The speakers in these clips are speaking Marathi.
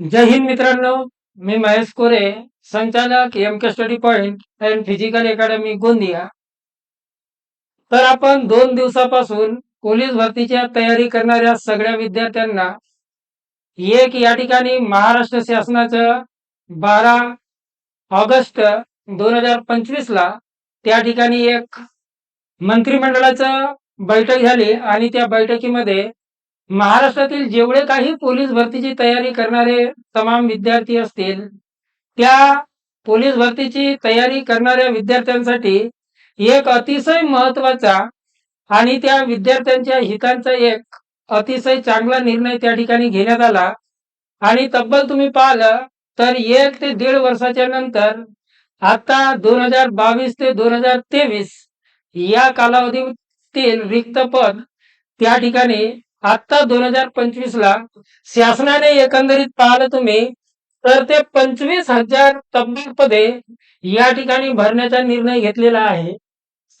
जय हिंद मित्रांनो मी महेश कोरे संचालक M K study point and physical academy Gondia. तर आपण दोन दिवसापासून पोलीस भरतीच्या तयारी करणाऱ्या सगळ्या विद्यार्थ्यांना एक या ठिकाणी महाराष्ट्र शासनाचं बारा ऑगस्ट दोन हजार पंचवीस ला त्या ठिकाणी एक मंत्रिमंडळाचं बैठक झाली आणि त्या बैठकीमध्ये महाराष्ट्रातील जेवढे काही पोलीस भरतीची तयारी करणारे तमाम विद्यार्थी असतील त्या पोलीस भरतीची तयारी करणाऱ्या विद्यार्थ्यांसाठी एक अतिशय महत्त्वाचा आणि त्या विद्यार्थ्यांच्या हितांचा एक अतिशय चांगला निर्णय त्या ठिकाणी घेण्यात आला. आणि तब्बल तुम्ही पाहिलं तर एक ते दीड वर्षाच्या नंतर आता दोन हजार बावीस ते दोन हजार तेवीस या कालावधीतील रिक्त पद त्या ठिकाणी आता दोन हजार पंचवीस ला शासनाने एकंदरीत पाहिलं तुम्ही तर ते पंचवीस हजार तब्बल पदे या ठिकाणी भरण्याचा निर्णय घेतलेला आहे.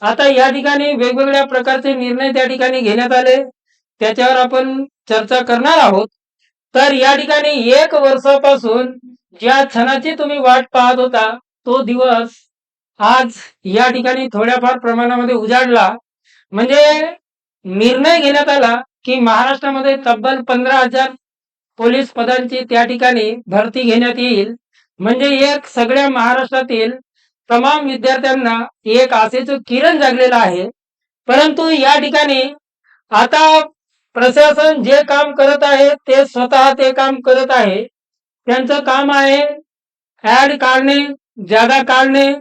आता या ठिकाणी वेगवेगळ्या प्रकारचे निर्णय त्या ठिकाणी घेण्यात आले. त्याच्यावर आपण चर्चा करणार आहोत. तर या ठिकाणी एक वर्षापासून ज्या क्षणाची तुम्ही वाट पाहत होता तो दिवस आज या ठिकाणी थोड्याफार प्रमाणामध्ये उजाडला. म्हणजे निर्णय घेण्यात आला. की महाराष्ट्रामध्ये तब्बल पंधरा हजार पोलीस पदांची त्या ठिकाणी भरती घेण्यात येईल. म्हणजे एक सगळ्या महाराष्ट्रातील तमाम विद्यार्थ्यांना एक आशेचं किरण जागलेलं आहे. परंतु या ठिकाणी आता प्रशासन जे काम करत आहे ते स्वतः ते काम करत आहे. त्यांचं काम आहे ऍड काढणे जागा काढणे.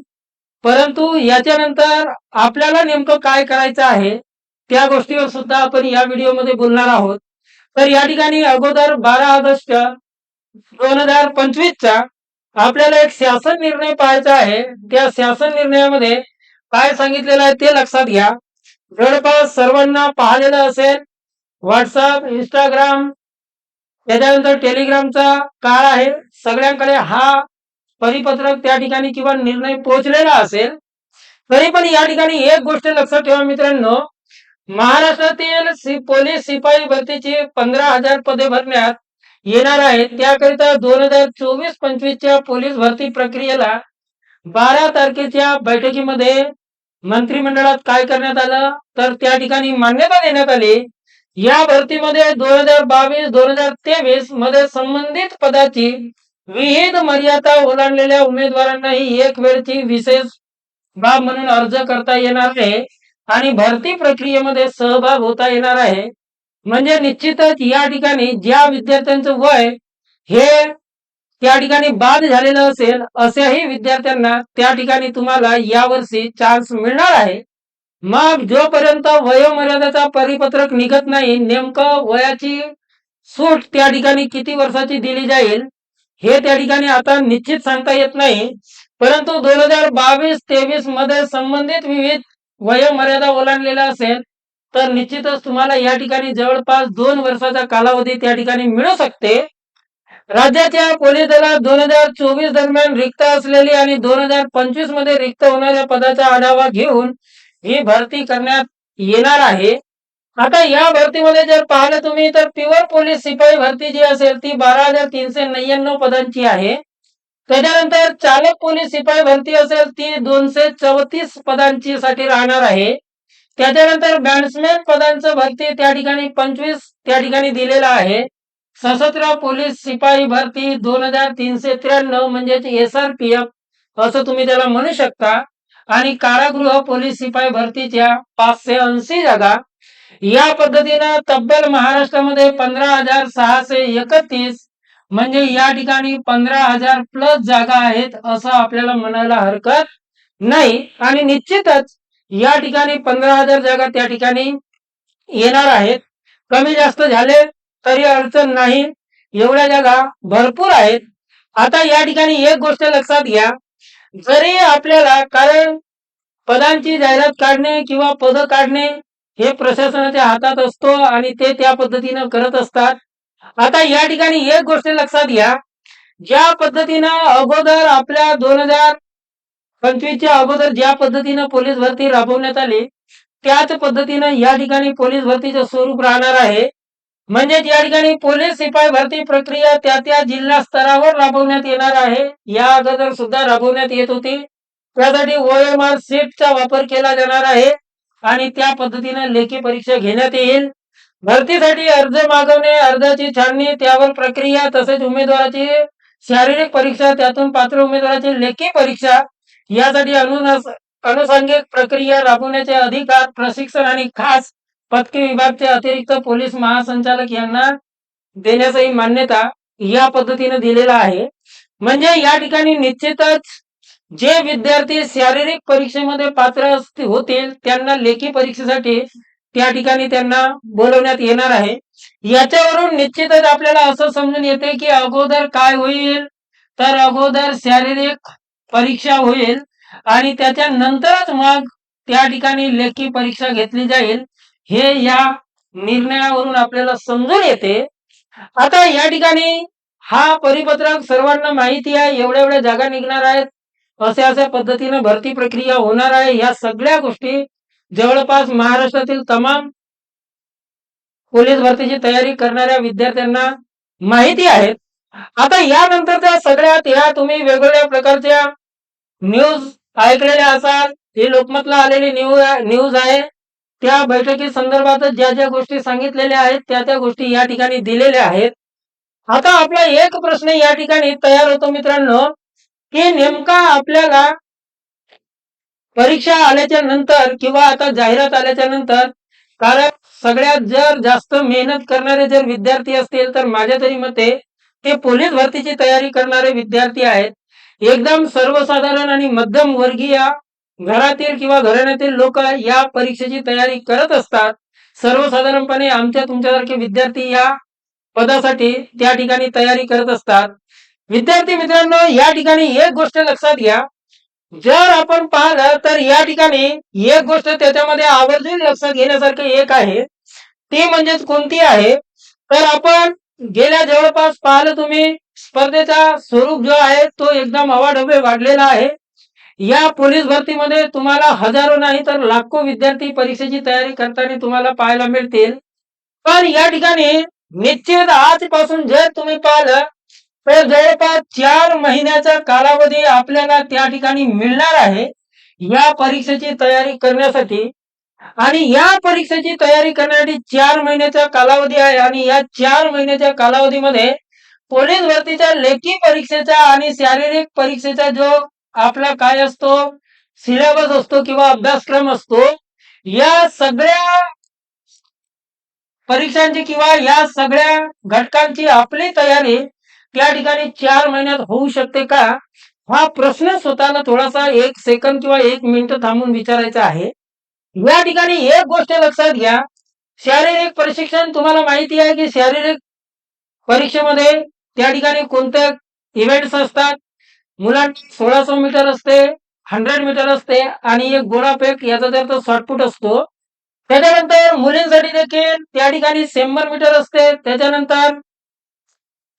परंतु याच्यानंतर आपल्याला नेमकं काय करायचं आहे? त्या गोष्टीवर सुद्धा आपण या व्हिडिओमध्ये बोलणार आहोत. तर या ठिकाणी अगोदर बारा ऑगस्ट दोन हजार पंचवीसच्या आपल्याला एक शासन निर्णय पाहायचा आहे. त्या शासन निर्णयामध्ये काय सांगितलेलं आहे ते लक्षात घ्या. जवळपास सर्वांना पाहिलेलं असेल व्हॉट्सअप इंस्टाग्राम त्याच्यानंतर टेलिग्रामचा काळ आहे. सगळ्यांकडे हा परिपत्रक त्या ठिकाणी किंवा निर्णय पोहोचलेला असेल. तरी पण या ठिकाणी एक गोष्ट लक्षात ठेवा मित्रांनो. महाराष्ट्रातील पोलीस शिपाई भरतीची पंधरा हजार पदे भरण्यात येणार आहेत. त्याकरिता दोन हजार चोवीस पंचवीसच्या पोलीस भरती प्रक्रियेला बारा तारखेच्या बैठकीमध्ये मंत्रिमंडळात काय करण्यात आलं? तर त्या ठिकाणी मान्यता देण्यात आली. या भरतीमध्ये दोन हजार बावीस दोन हजार तेवीसमध्ये संबंधित पदाची विविध मर्यादा ओलांडलेल्या उमेदवारांनाही एक वेळची विशेष बाब म्हणून अर्ज करता येणार आहे. आणि भरती प्रक्रियेमध्ये सहभाग होता येणार आहे. म्हणजे निश्चितच या ठिकाणी ज्या विद्यार्थ्यांचं वय हे त्या ठिकाणी बाद झालेलं असेल अशाही विद्यार्थ्यांना त्या ठिकाणी तुम्हाला यावर्षी चान्स मिळणार आहे. मग जोपर्यंत वयोमर्यादाचा परिपत्रक निघत नाही नेमकं वयाची सूट त्या ठिकाणी किती वर्षाची दिली जाईल हे त्या ठिकाणी आता निश्चित सांगता येत नाही. परंतु दोन हजार बावीस तेवीसमध्ये संबंधित विविध वयोमर्यादा ओलांडलेला असेल तर निश्चितच तुम्हाला या ठिकाणी जवळपास दोन वर्षाचा कालावधी त्या ठिकाणी मिळू शकते. राज्याच्या पोलीस दलात दोन हजार चोवीस दरम्यान रिक्त असलेली आणि दोन हजार पंचवीसमध्ये रिक्त होणाऱ्या पदाचा आढावा घेऊन ही भरती करण्यात येणार आहे. आता या भरतीमध्ये जर पाहिलं तुम्ही तर प्युअर पोलीस शिपाई भरती जी असेल ती बारा हजार तीनशे नव्याण्णव पदांची आहे. त्याच्यानंतर चालक पोलीस शिपाई भरती असेल ती दोनशे चौतीस पदांची साठी राहणार आहे. त्याच्यानंतर बॅट्समॅन पदांचं भरती त्या ठिकाणी पंचवीस त्या ठिकाणी दिलेलं आहे. सशस्त्र पोलीस शिपाई भरती दोन हजार तीनशे त्र्याण्णव म्हणजेच एस आर पी एफ असं तुम्ही त्याला म्हणू शकता. आणि कारागृह पोलीस शिपाई भरतीच्या पाचशे ऐंशी जागा. या पद्धतीनं तब्बल महाराष्ट्रामध्ये पंधरा हजार सहाशे एकतीस म्हणजे या ठिकाणी पंधरा हजार प्लस जागा आहेत असं आपल्याला म्हणायला हरकत नाही. आणि निश्चितच या ठिकाणी पंधरा हजार जागा त्या ठिकाणी येणार आहेत. कमी जास्त झाले तरी अडचण नाही. एवढ्या जागा भरपूर आहेत. आता या ठिकाणी एक गोष्ट लक्षात घ्या. जरी आपल्याला कारण पदांची जाहिरात काढणे किंवा पद काढणे हे प्रशासनाच्या हातात असतो आणि ते त्या पद्धतीनं करत असतात आता या ठिकाणी एक गोष्ट लक्षात घ्या. ज्या पद्धतीनं अगोदर आपल्या दोन हजार पंचवीसच्या अगोदर ज्या पद्धतीनं पोलीस भरती राबवण्यात आली त्याच पद्धतीनं या ठिकाणी पोलीस भरतीचं स्वरूप राहणार आहे. म्हणजे या ठिकाणी पोलीस शिपाई भरती प्रक्रिया त्या त्या जिल्हा स्तरावर राबवण्यात येणार आहे. या अगोदर सुद्धा राबवण्यात येत होती. त्यासाठी ओएमआर सीटचा वापर केला जाणार आहे आणि त्या पद्धतीनं लेखी परीक्षा घेण्यात येईल. भरतीसाठी अर्ज मागवणे अर्जाची छाननी त्यावर प्रक्रिया तसेच उमेदवाराची शारीरिक परीक्षा त्यातून पात्र उमेदवाराची लेखी परीक्षा यासाठी अनुषंगिक प्रक्रिया राबवण्याचे अधिकार प्रशिक्षण आणि खास पदकी विभागचे अतिरिक्त पोलीस महासंचालक यांना देण्यासही मान्यता या पद्धतीने दिलेला आहे. म्हणजे या ठिकाणी निश्चितच जे विद्यार्थी शारीरिक परीक्षेमध्ये पात्र होतील त्यांना लेखी परीक्षेसाठी त्या ठिकाणी त्यांना बोलवण्यात येणार आहे. याच्यावरून निश्चितच आपल्याला असं समजून येते की अगोदर काय होईल? तर अगोदर शारीरिक परीक्षा होईल आणि त्याच्या नंतरच मग त्या ठिकाणी लेखी परीक्षा घेतली जाईल. हे या निर्णयावरून आपल्याला समजून येते. आता या ठिकाणी हा परिपत्रक सर्वांना माहिती आहे. एवढ्या एवढ्या जागा निघणार आहेत. अशा अशा पद्धतीने भरती प्रक्रिया होणार आहे. या सगळ्या गोष्टी जवळपास महाराष्ट्रातील तमाम पोलीस भरतीची तयारी करणाऱ्या विद्यार्थ्यांना माहिती आहेत. आता यानंतरच्या सगळ्यात या तुम्ही वेगवेगळ्या प्रकारच्या न्यूज ऐकलेल्या असाल ही लोकमतला आलेली न्यूज न्यूज आहे. त्या बैठकी संदर्भात ज्या ज्या गोष्टी सांगितलेल्या आहेत त्या त्या गोष्टी या ठिकाणी दिलेल्या आहेत. आता आपला एक प्रश्न या ठिकाणी तयार होतो मित्रांनो की नेमका आपल्याला परीक्षा आल्याच्यानंतर किंवा आता जाहिरात आल्याच्यानंतर कारण सगळ्यात जर जास्त मेहनत करणारे जर विद्यार्थी असतील तर माझ्या तरी मते ते पोलीस भरतीची तयारी करणारे विद्यार्थी आहेत. एकदम सर्वसाधारण आणि मध्यम वर्गीय घरातील किंवा घराण्यातील लोक या परीक्षेची तयारी करत असतात. सर्वसाधारणपणे आमच्या तुमच्यासारखे विद्यार्थी या पदासाठी त्या ठिकाणी तयारी करत असतात. विद्यार्थी मित्रांनो या ठिकाणी एक गोष्ट लक्षात घ्या. जर आपण पाहिलं तर या ठिकाणी एक गोष्ट त्याच्यामध्ये आवर्जून लक्षात घेण्यासारखं एक आहे. ती म्हणजेच कोणती आहे? तर आपण गेल्या जवळपास पाहिलं तुम्ही स्पर्धेचा स्वरूप जो आहे तो एकदम अवाढव्य वाढलेला आहे. या पोलीस भरतीमध्ये तुम्हाला हजारो नाही तर लाखो विद्यार्थी परीक्षेची तयारी करताना तुम्हाला पाहायला मिळतील. पण या ठिकाणी निश्चित आजपासून जर तुम्ही पाहिलं तर जवळपास चार महिन्याचा कालावधी आपल्याला त्या ठिकाणी मिळणार आहे. या परीक्षेची तयारी करण्यासाठी आणि या परीक्षेची तयारी करण्यासाठी चार महिन्याचा कालावधी आहे आणि या चार महिन्याच्या कालावधीमध्ये पोलीस भरतीच्या लेखी परीक्षेचा आणि शारीरिक परीक्षेचा जो आपला काय असतो सिलेबस असतो किंवा अभ्यासक्रम असतो या सगळ्या परीक्षांची किंवा या सगळ्या घटकांची आपली तयारी त्या ठिकाणी चार महिन्यात होऊ शकते का? हा प्रश्न स्वतःला थोडासा एक सेकंद किंवा एक मिनिट थांबून विचारायचा आहे. या ठिकाणी एक गोष्ट लक्षात घ्या. शारीरिक प्रशिक्षण तुम्हाला माहिती आहे की शारीरिक परीक्षेमध्ये त्या ठिकाणी कोणते इव्हेंट्स असतात? मुलांना सोळाशे मीटर असते हंड्रेड मीटर असते आणि एक गोळाफेक याचा जर तो शॉर्टपुट असतो. त्याच्यानंतर मुलींसाठी देखील त्या ठिकाणी शंभर मीटर असते. त्याच्यानंतर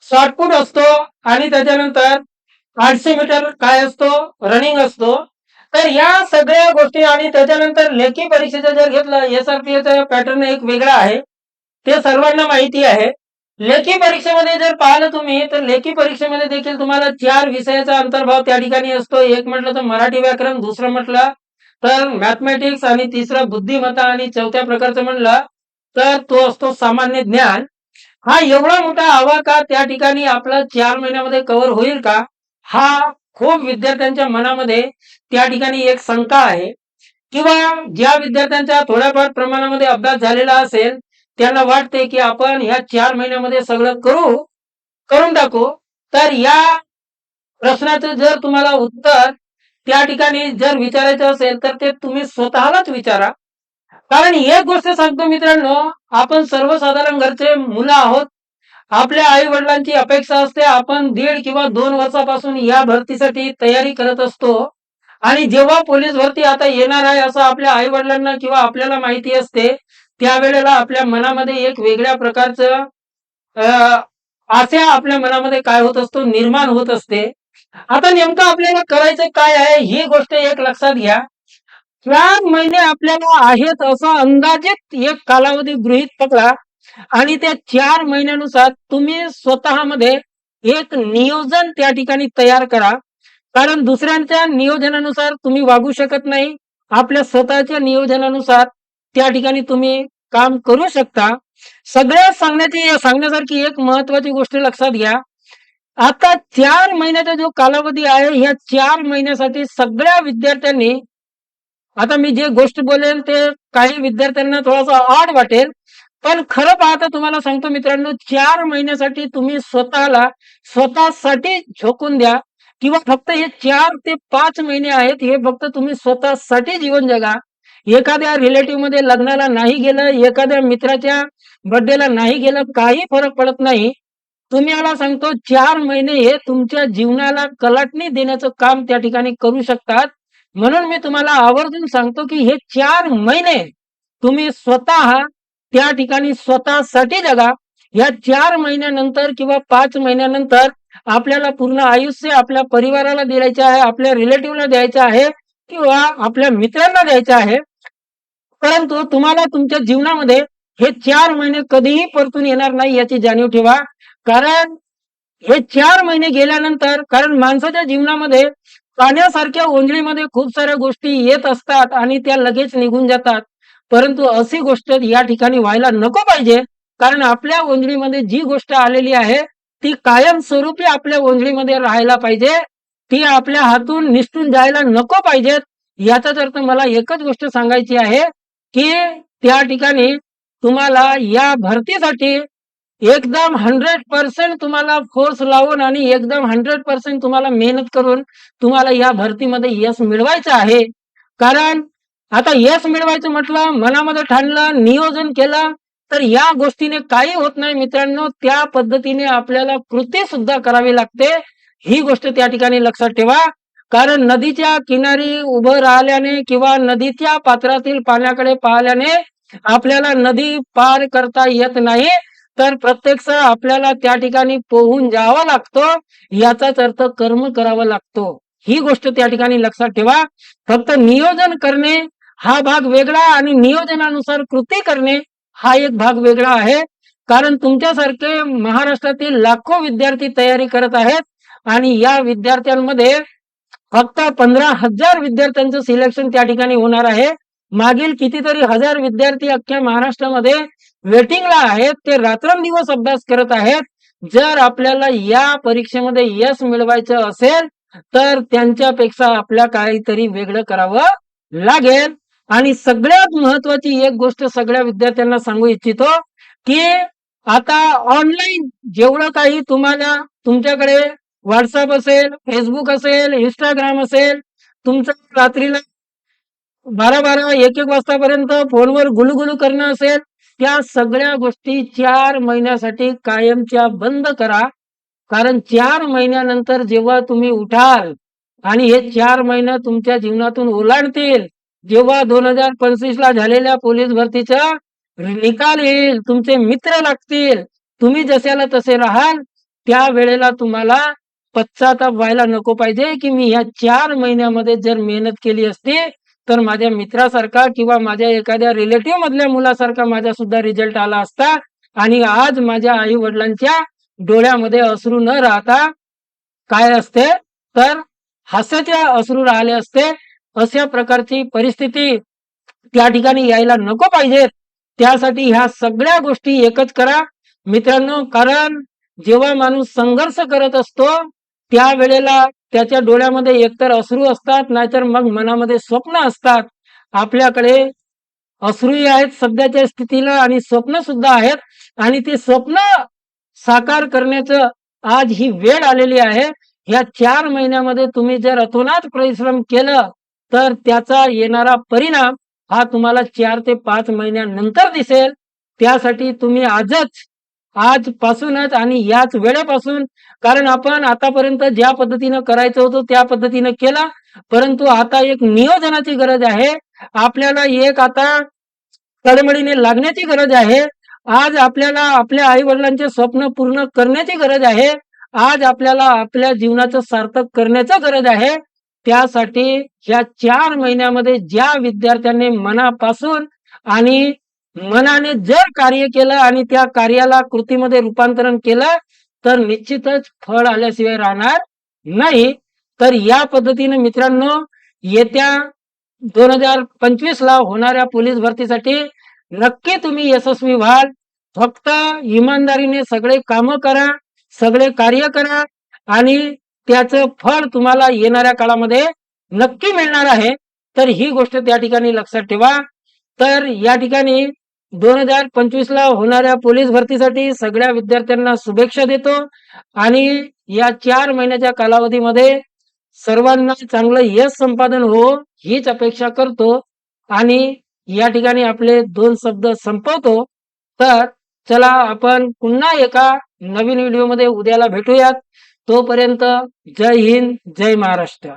शॉर्टपुट असतो आणि त्याच्यानंतर आठशे मीटर काय असतो? रनिंग असतो. तर या सगळ्या गोष्टी आणि त्याच्यानंतर लेखी परीक्षेचं जर घेतलं एस आर पॅटर्न एक वेगळा आहे. ते सर्वांना माहिती आहे. लेखी परीक्षेमध्ये जर पाहिलं तुम्ही तर लेखी परीक्षेमध्ये देखील तुम्हाला चार विषयाचा अंतर्भाव त्या ठिकाणी असतो. एक म्हटलं तर मराठी व्याकरण दुसरं म्हटलं तर मॅथमॅटिक्स आणि तिसरं बुद्धिमत्ता आणि चौथ्या प्रकारचं म्हणलं तर तो असतो सामान्य ज्ञान. हा एवढा मोठा आवाका त्या ठिकाणी आपला चार महिन्यामध्ये कव्हर होईल का? हा खूप विद्यार्थ्यांच्या मनामध्ये त्या ठिकाणी एक शंका आहे. किंवा ज्या विद्यार्थ्यांचा थोड्याफार प्रमाणामध्ये अभ्यास झालेला असेल त्यांना वाटते की आपण ह्या चार महिन्यामध्ये सगळं करू करून टाकू. तर या प्रश्नाचं जर तुम्हाला उत्तर त्या ठिकाणी जर विचारायचं असेल तर ते तुम्ही स्वतःलाच विचारा. कारण एक गोष्ट सांगतो मित्रांनो आपण सर्वसाधारण घरचे मुलं आहोत. आपल्या आई वडिलांची अपेक्षा असते आपण दीड किंवा दोन वर्षापासून या भरतीसाठी तयारी करत असतो. आणि जेव्हा पोलीस भरती आता येणार आहे असं आपल्या आई वडिलांना किंवा आपल्याला माहिती असते त्यावेळेला आपल्या मनामध्ये एक वेगळ्या प्रकारचं अं, आशा आपल्या मनामध्ये काय होत असतो निर्माण होत असते. आता नेमकं आपल्याला करायचं काय आहे ही गोष्ट एक लक्षात घ्या. चार महिने आपल्याला आहेत असा अंदाजित एक कालावधी गृहीत पकडा आणि त्या चार महिन्यानुसार तुम्ही स्वतःमध्ये एक नियोजन त्या ठिकाणी तयार करा. कारण दुसऱ्यांच्या नियोजनानुसार तुम्ही वागू शकत नाही. आपल्या स्वतःच्या नियोजनानुसार त्या ठिकाणी तुम्ही काम करू शकता. सगळ्यात सांगण्याची सांगण्यासारखी एक महत्वाची गोष्ट लक्षात घ्या. आता चार महिन्याचा जो कालावधी आहे या चार महिन्यासाठी सगळ्या विद्यार्थ्यांनी आता मी जे गोष्ट बोलेल ते काही विद्यार्थ्यांना थोडासा ऑड वाटेल. पण खरं पाहता तुम्हाला सांगतो मित्रांनो चार महिन्यासाठी तुम्ही स्वतःला स्वतःसाठी झोकून द्या किंवा फक्त हे चार ते पाच महिने आहेत हे फक्त तुम्ही स्वतःसाठी जीवन जगा. एखाद्या रिलेटिव्हमध्ये लग्नाला नाही गेलं एखाद्या मित्राच्या बर्थडेला नाही गेलं काही फरक पडत नाही. तुम्ही मला सांगतो चार महिने हे तुमच्या जीवनाला कलाटणी देण्याचं काम त्या ठिकाणी करू शकतात. म्हणून मी तुम्हाला आवर्जून सांगतो की हे चार महिने तुम्ही स्वतः त्या ठिकाणी स्वतःसाठी जगा. या चार महिन्यानंतर किंवा पाच महिन्यानंतर आपल्याला पूर्ण आयुष्य आपल्या परिवाराला द्यायचे आहे आपल्या रिलेटिव्हला द्यायचं आहे किंवा आपल्या मित्रांना द्यायचं आहे. परंतु तुम्हाला तुमच्या जीवनामध्ये हे चार महिने कधीही परतून येणार नाही याची जाणीव ठेवा. कारण हे चार महिने गेल्यानंतर कारण माणसाच्या जीवनामध्ये पाण्यासारख्या ओंजळीमध्ये खूप साऱ्या गोष्टी येत असतात आणि त्या लगेच निघून जातात. परंतु अशी गोष्ट या ठिकाणी व्हायला नको पाहिजे कारण आपल्या ओंजळीमध्ये जी गोष्ट आलेली आहे ती कायमस्वरूपी आपल्या ओंजळीमध्ये राहायला पाहिजे. ती आपल्या हातून निसटून जायला नको पाहिजेत याचाच अर्थ मला एकच गोष्ट सांगायची आहे की त्या ठिकाणी तुम्हाला या भरतीसाठी एकदम हंड्रेड पर्सेंट तुम्हाला फोर्स लावून आणि एकदम हंड्रेड पर्सेंट तुम्हाला मेहनत करून तुम्हाला या भरतीमध्ये यश मिळवायचं आहे. कारण आता यश मिळवायचं म्हटलं मनामध्ये ठाणलं नियोजन केलं तर या गोष्टीने काही होत नाही मित्रांनो. त्या पद्धतीने आपल्याला कृती सुद्धा करावी लागते. ही गोष्ट त्या ठिकाणी लक्षात ठेवा. कारण नदीच्या किनारी उभं राहिल्याने किंवा नदीच्या पात्रातील पाण्याकडे पाहिल्याने आपल्याला नदी पार करता येत नाही. तर प्रत्यक्ष आपल्याला त्या ठिकाणी पोहून जावा लागतो. याचाच अर्थ कर्म करावा लागतो. ही गोष्ट त्या ठिकाणी लक्षात ठेवा. फक्त नियोजन करणे हा भाग वेगळा आणि नियोजनानुसार कृती करणे हा एक भाग वेगळा आहे. कारण तुमच्यासारखे महाराष्ट्रातील लाखो विद्यार्थी तयारी करत आहेत आणि या विद्यार्थ्यांमध्ये फक्त पंधरा हजार विद्यार्थ्यांचं सिलेक्शन त्या ठिकाणी होणार आहे. मागील कितीतरी हजार विद्यार्थी अख्ख्या महाराष्ट्रामध्ये वेटिंगला आहेत ते रात्रंदिवस अभ्यास करत आहेत. जर आपल्याला या परीक्षेमध्ये यश मिळवायचं असेल तर त्यांच्यापेक्षा आपल्या काहीतरी वेगळं करावं लागेल. आणि सगळ्यात महत्वाची एक गोष्ट सगळ्या विद्यार्थ्यांना सांगू इच्छितो की आता ऑनलाईन जेवढं काही तुम्हाला तुमच्याकडे व्हॉट्सअप असेल फेसबुक असेल इंस्टाग्राम असेल तुमचं रात्रीला बारा बारा एक एक वाजतापर्यंत फोनवर गुलुगुलू करणं असेल त्या सगळ्या गोष्टी चार महिन्यासाठी कायमच्या बंद करा. कारण चार महिन्यानंतर जेव्हा तुम्ही उठाल आणि हे चार महिने तुमच्या जीवनातून ओलांडतील जेव्हा दोन हजार पंचवीस ला झालेल्या पोलीस भरतीचा निकाल येईल तुमचे मित्र लागतील तुम्ही जशाला तसे राहाल त्या वेळेला तुम्हाला पश्चाताप व्हायला नको पाहिजे की मी ह्या चार महिन्यामध्ये जर मेहनत केली असती तर माझ्या मित्रासारखा किंवा माझ्या एखाद्या रिलेटिव्ह मधल्या मुलासारखा माझा सुद्धा रिझल्ट आला असता आणि आज माझ्या आई वडिलांच्या डोळ्यामध्ये अश्रू न राहता काय असते? तर हास्याचे अश्रू राहिले असते. अशा प्रकारची परिस्थिती त्या ठिकाणी यायला नको पाहिजेत त्यासाठी ह्या सगळ्या गोष्टी एकच करा मित्रांनो. कारण जेव्हा माणूस संघर्ष करत असतो त्यावेळेला त्याच्या डोळ्यामध्ये एकतर अश्रू असतात नाहीतर मग मनामध्ये स्वप्न असतात. आपल्याकडे अश्रूही आहेत सध्याच्या स्थितीला आणि स्वप्न सुद्धा आहेत. आणि ते स्वप्न साकार करण्याचं आज ही वेळ आलेली आहे. या चार महिन्यामध्ये तुम्ही जर अतोनात परिश्रम केलं तर त्याचा येणारा परिणाम हा तुम्हाला चार ते पाच महिन्यानंतर दिसेल. त्यासाठी तुम्ही आजच आजपासूनच आणि याच वेळेपासून. कारण आपण आतापर्यंत ज्या पद्धतीनं करायचं होतं त्या पद्धतीनं केला. परंतु आता एक नियोजनाची गरज आहे. आपल्याला एक आता तडमडीने लागण्याची गरज आहे. आज आपल्याला आपल्या आई वडिलांचे स्वप्न पूर्ण करण्याची गरज आहे. आज आपल्याला आपल्या जीवनाचं सार्थक करण्याचं गरज आहे. त्यासाठी या चार महिन्यामध्ये ज्या विद्यार्थ्यांनी मनापासून आणि मनाने जर कार्य केलं आणि त्या कार्याला कृतीमध्ये रूपांतरण केलं तर निश्चितच फळ आल्याशिवाय राहणार नाही. तर या पद्धतीने मित्रांनो येत्या दोन हजार पंचवीस ला होणाऱ्या पोलीस भरतीसाठी नक्की तुम्ही यशस्वी व्हाल. फक्त इमानदारीने सगळे कामं करा सगळे कार्य करा आणि त्याचं फळ तुम्हाला येणाऱ्या काळामध्ये नक्की मिळणार आहे. तर ही गोष्ट त्या ठिकाणी लक्षात ठेवा. तर या ठिकाणी दोन हजार पंचवीस ला होणाऱ्या पोलीस भरतीसाठी सगळ्या विद्यार्थ्यांना शुभेच्छा देतो. आणि या चार महिन्याच्या कालावधीमध्ये सर्वांना चांगलं यश संपादन हो हीच अपेक्षा करतो. आणि या ठिकाणी आपले दोन शब्द संपवतो. तर चला आपण पुन्हा एका नवीन व्हिडिओमध्ये उद्याला भेटूयात. तोपर्यंत जय हिंद जय महाराष्ट्र.